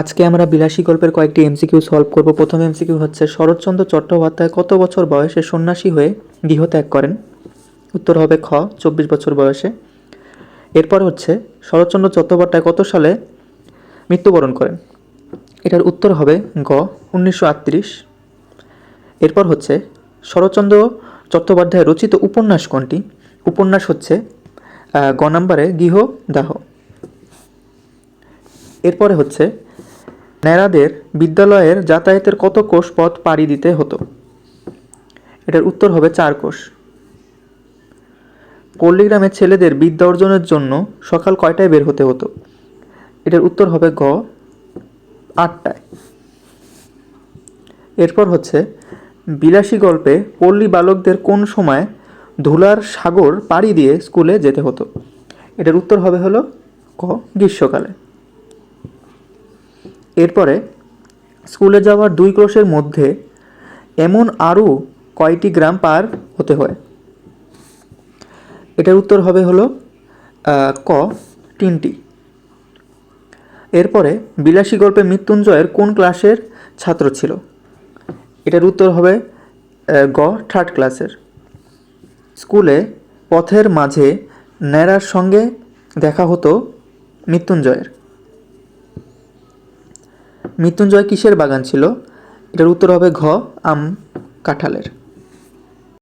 আজকে আমরা বিলাসী গল্পের কয়েকটি এমসিকিউ সলভ করব। প্রথম এমসিকিউ হচ্ছে শরৎচন্দ্র চট্টোপাধ্যায় কত বছর বয়সে সন্ন্যাসী হয়ে গৃহত্যাগ করেন? উত্তর হবে খ, চব্বিশ বছর বয়সে। এরপর হচ্ছে শরৎচন্দ্র চট্টোপাধ্যায় কত সালে মৃত্যুবরণ করেন? এটার উত্তর হবে গ, উনিশশো আটত্রিশ। এরপর হচ্ছে শরৎচন্দ্র চট্টোপাধ্যায় রচিত উপন্যাস কোনটি? উপন্যাস হচ্ছে গ নাম্বারে গৃহদাহ। এরপরে হচ্ছে ন্যাড়াদের বিদ্যালয়ের যাতায়াতের কত কোষ পথ পাড়ি দিতে হতো? এটার উত্তর হবে চার কোষ। পল্লীগ্রামের ছেলেদের বিদ্যা অর্জনের জন্য সকাল কয়টায় বের হতে হতো? এটার উত্তর হবে গ, আটটায়। এরপর হচ্ছে, বিলাসী গল্পে পল্লী বালকদের কোন সময় ধুলার সাগর পাড়ি দিয়ে স্কুলে যেতে হতো? এটার উত্তর হবে হলো ক, গ্রীষ্মকালে। এরপরে স্কুলে যাওয়ার দুই ক্রোশের মধ্যে এমন আরও কয়টি গ্রাম পার হতে হয়? এটার উত্তর হবে হলো ক, তিনটি। এরপরে বিলাসী গল্পে মৃত্যুঞ্জয়ের কোন ক্লাসের ছাত্র ছিল? এটার উত্তর হবে গ থার্ড ক্লাসের স্কুলে পথের মাঝে ন্যাড়ার সঙ্গে দেখা হতো মৃত্যুঞ্জয়ের। মৃত্যুঞ্জয় কিসের বাগান ছিল? এটার উত্তর হবে ঘ আম কাঁঠালের।